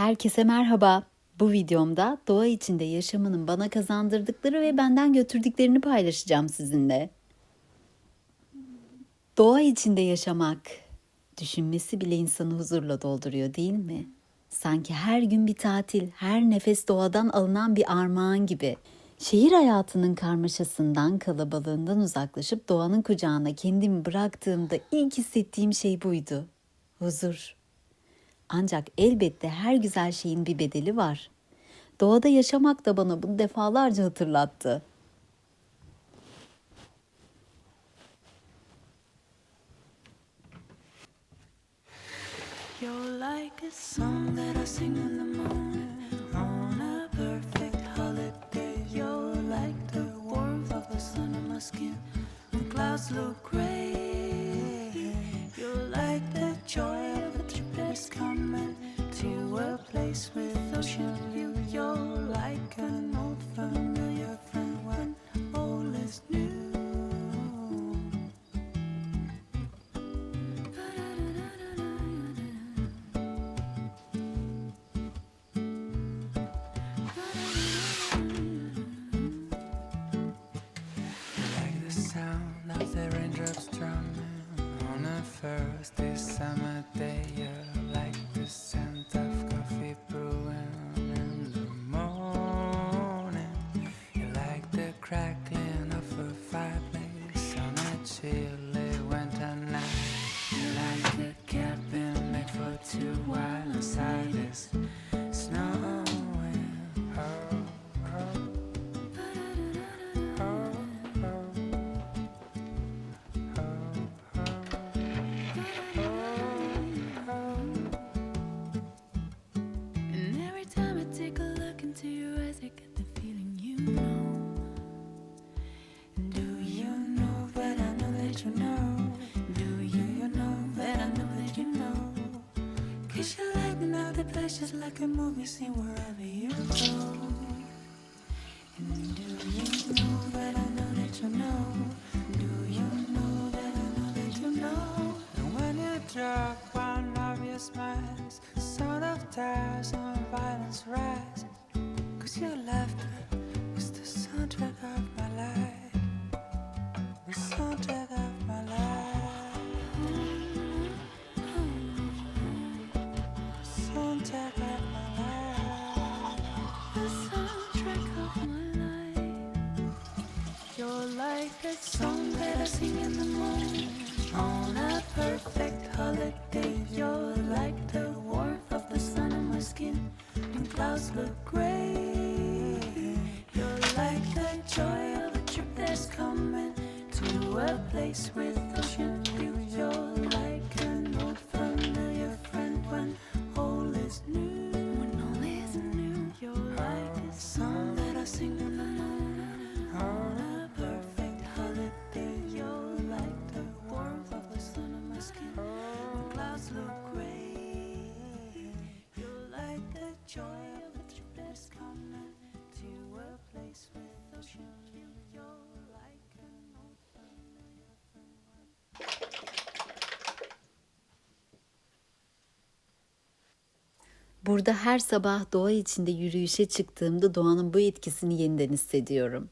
Herkese merhaba. Bu videomda doğa içinde yaşamının bana kazandırdıkları ve benden götürdüklerini paylaşacağım sizinle. Doğa içinde yaşamak, düşünmesi bile insanı huzurla dolduruyor değil mi? Sanki her gün bir tatil, her nefes doğadan alınan bir armağan gibi. Şehir hayatının karmaşasından, kalabalığından uzaklaşıp doğanın kucağına kendimi bıraktığımda ilk hissettiğim şey buydu. Huzur. Ancak elbette her güzel şeyin bir bedeli var. Doğada yaşamak da bana bunu defalarca hatırlattı. You're like a song that I sing in the morning on a perfect holiday. You're like the warmth of the sun on my skin when clouds look gray. Crackling of a fireplace on a chilly just like a movie scene wherever you go. And do you know that I know that you know? Do you know that I know that you know? And when you drop one of your smiles, the sound of tears and violence rise. Cause your laughter a song that I sing in the morning on a perfect holiday. You're like the warmth of the sun on my skin when clouds look gray. You're like the joy of a trip that's coming to a place with ocean view. You're like an old familiar friend when all is new. Burada her sabah doğa içinde yürüyüşe çıktığımda doğanın bu etkisini yeniden hissediyorum.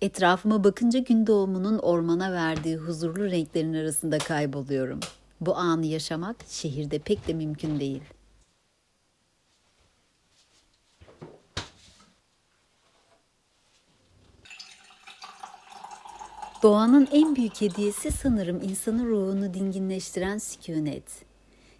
Etrafıma bakınca gün doğumunun ormana verdiği huzurlu renklerin arasında kayboluyorum. Bu anı yaşamak şehirde pek de mümkün değil. Doğanın en büyük hediyesi sanırım insanın ruhunu dinginleştiren sükunet.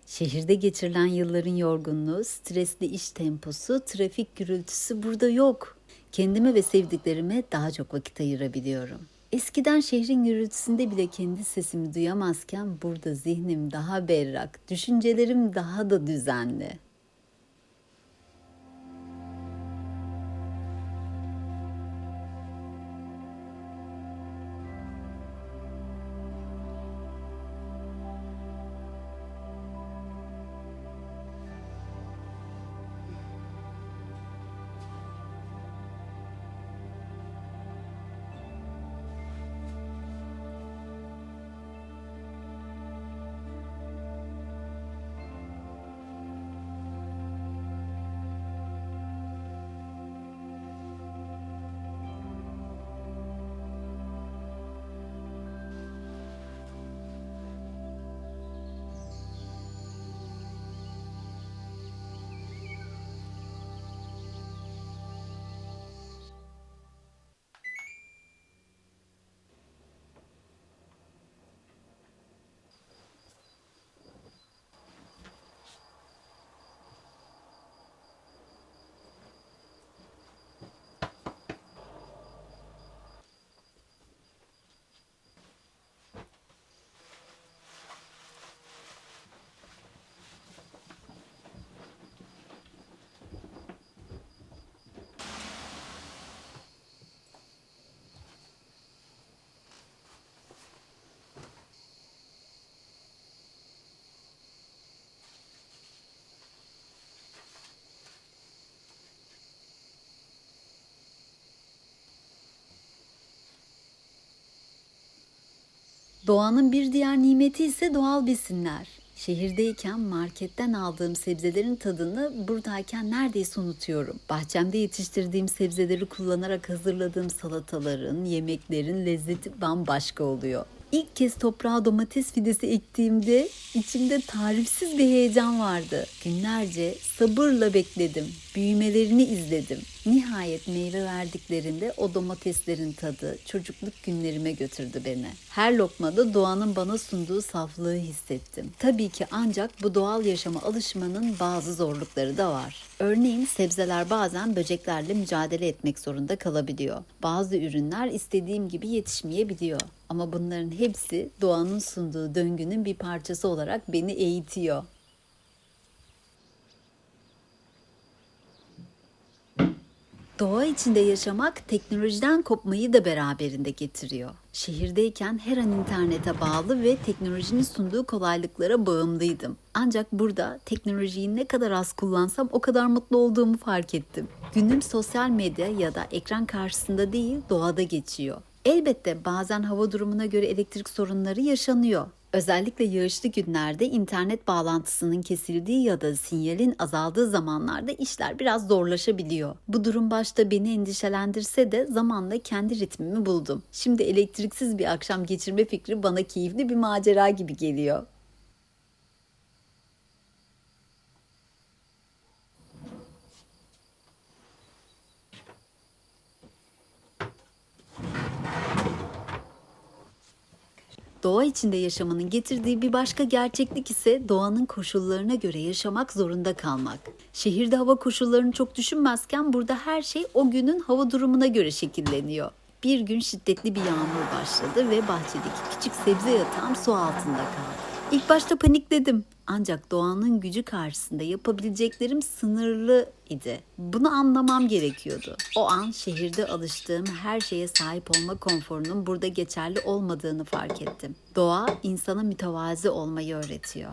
Şehirde geçirilen yılların yorgunluğu, stresli iş temposu, trafik gürültüsü burada yok. Kendime ve sevdiklerime daha çok vakit ayırabiliyorum. Eskiden şehrin gürültüsünde bile kendi sesimi duyamazken burada zihnim daha berrak, düşüncelerim daha da düzenli. Doğanın bir diğer nimeti ise doğal besinler. Şehirdeyken marketten aldığım sebzelerin tadını buradayken neredeyse unutuyorum. Bahçemde yetiştirdiğim sebzeleri kullanarak hazırladığım salataların, yemeklerin lezzeti bambaşka oluyor. İlk kez toprağa domates fidesi ektiğimde içimde tarifsiz bir heyecan vardı. Günlerce sabırla bekledim. Büyümelerini izledim. Nihayet meyve verdiklerinde o domateslerin tadı çocukluk günlerime götürdü beni. Her lokmada doğanın bana sunduğu saflığı hissettim. Tabii ki ancak bu doğal yaşama alışmanın bazı zorlukları da var. Örneğin sebzeler bazen böceklerle mücadele etmek zorunda kalabiliyor. Bazı ürünler istediğim gibi yetişmeyebiliyor. Ama bunların hepsi doğanın sunduğu döngünün bir parçası olarak beni eğitiyor. Doğa içinde yaşamak teknolojiden kopmayı da beraberinde getiriyor. Şehirdeyken her an internete bağlı ve teknolojinin sunduğu kolaylıklara bağımlıydım. Ancak burada teknolojiyi ne kadar az kullansam o kadar mutlu olduğumu fark ettim. Günüm sosyal medya ya da ekran karşısında değil doğada geçiyor. Elbette bazen hava durumuna göre elektrik sorunları yaşanıyor. Özellikle yağışlı günlerde internet bağlantısının kesildiği ya da sinyalin azaldığı zamanlarda işler biraz zorlaşabiliyor. Bu durum başta beni endişelendirse de zamanla kendi ritmimi buldum. Şimdi elektriksiz bir akşam geçirme fikri bana keyifli bir macera gibi geliyor. Doğa içinde yaşamanın getirdiği bir başka gerçeklik ise doğanın koşullarına göre yaşamak zorunda kalmak. Şehirde hava koşullarını çok düşünmezken burada her şey o günün hava durumuna göre şekilleniyor. Bir gün şiddetli bir yağmur başladı ve bahçedeki küçük sebze yatağım su altında kaldı. İlk başta panikledim. Ancak doğanın gücü karşısında yapabileceklerim sınırlı idi. Bunu anlamam gerekiyordu. O an şehirde alıştığım her şeye sahip olma konforunun burada geçerli olmadığını fark ettim. Doğa insana mütevazi olmayı öğretiyor.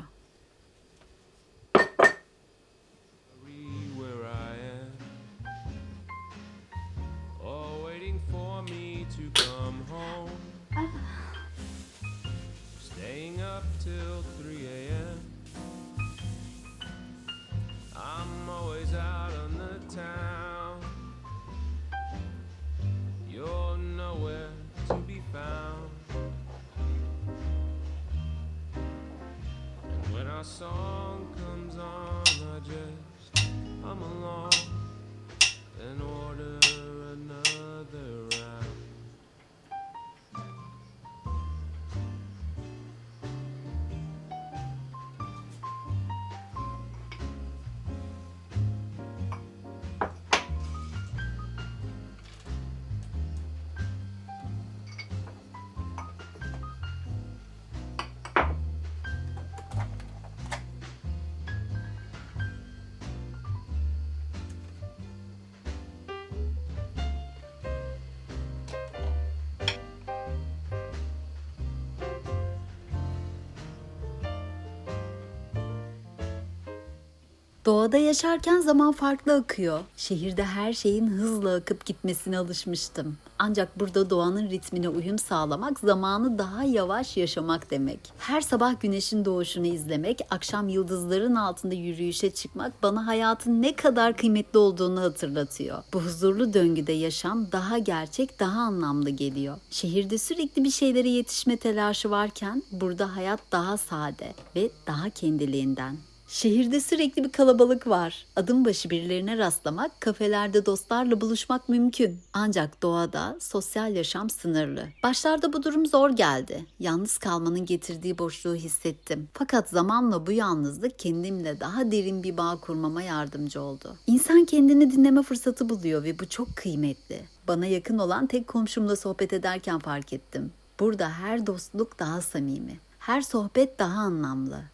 Doğada yaşarken zaman farklı akıyor. Şehirde her şeyin hızla akıp gitmesine alışmıştım. Ancak burada doğanın ritmine uyum sağlamak zamanı daha yavaş yaşamak demek. Her sabah güneşin doğuşunu izlemek, akşam yıldızların altında yürüyüşe çıkmak bana hayatın ne kadar kıymetli olduğunu hatırlatıyor. Bu huzurlu döngüde yaşam daha gerçek, daha anlamlı geliyor. Şehirde sürekli bir şeylere yetişme telaşı varken burada hayat daha sade ve daha kendiliğinden. Şehirde sürekli bir kalabalık var. Adım başı birilerine rastlamak, kafelerde dostlarla buluşmak mümkün. Ancak doğada sosyal yaşam sınırlı. Başlarda bu durum zor geldi. Yalnız kalmanın getirdiği boşluğu hissettim. Fakat zamanla bu yalnızlık kendimle daha derin bir bağ kurmama yardımcı oldu. İnsan kendini dinleme fırsatı buluyor ve bu çok kıymetli. Bana yakın olan tek komşumla sohbet ederken fark ettim. Burada her dostluk daha samimi. Her sohbet daha anlamlı.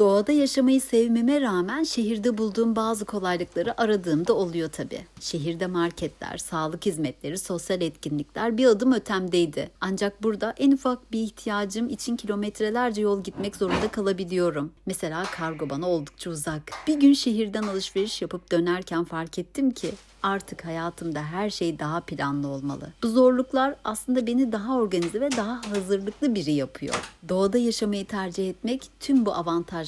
Doğada yaşamayı sevmeme rağmen şehirde bulduğum bazı kolaylıkları aradığımda oluyor tabii. Şehirde marketler, sağlık hizmetleri, sosyal etkinlikler bir adım ötemdeydi. Ancak burada en ufak bir ihtiyacım için kilometrelerce yol gitmek zorunda kalabiliyorum. Mesela kargo bana oldukça uzak. Bir gün şehirden alışveriş yapıp dönerken fark ettim ki artık hayatımda her şey daha planlı olmalı. Bu zorluklar aslında beni daha organize ve daha hazırlıklı biri yapıyor. Doğada yaşamayı tercih etmek tüm bu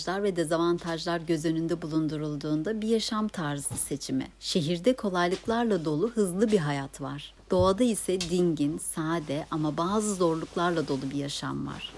avantajlar ve dezavantajlar göz önünde bulundurulduğunda bir yaşam tarzı seçimi. Şehirde kolaylıklarla dolu hızlı bir hayat var. Doğada ise dingin, sade ama bazı zorluklarla dolu bir yaşam var.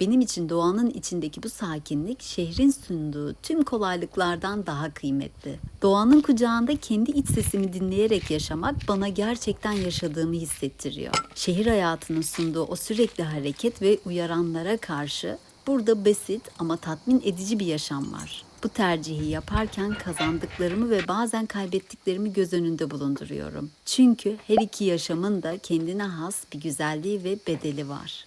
Benim için doğanın içindeki bu sakinlik şehrin sunduğu tüm kolaylıklardan daha kıymetli. Doğanın kucağında kendi iç sesimi dinleyerek yaşamak bana gerçekten yaşadığımı hissettiriyor. Şehir hayatının sunduğu o sürekli hareket ve uyaranlara karşı burada basit ama tatmin edici bir yaşam var. Bu tercihi yaparken kazandıklarımı ve bazen kaybettiklerimi göz önünde bulunduruyorum. Çünkü her iki yaşamın da kendine has bir güzelliği ve bedeli var.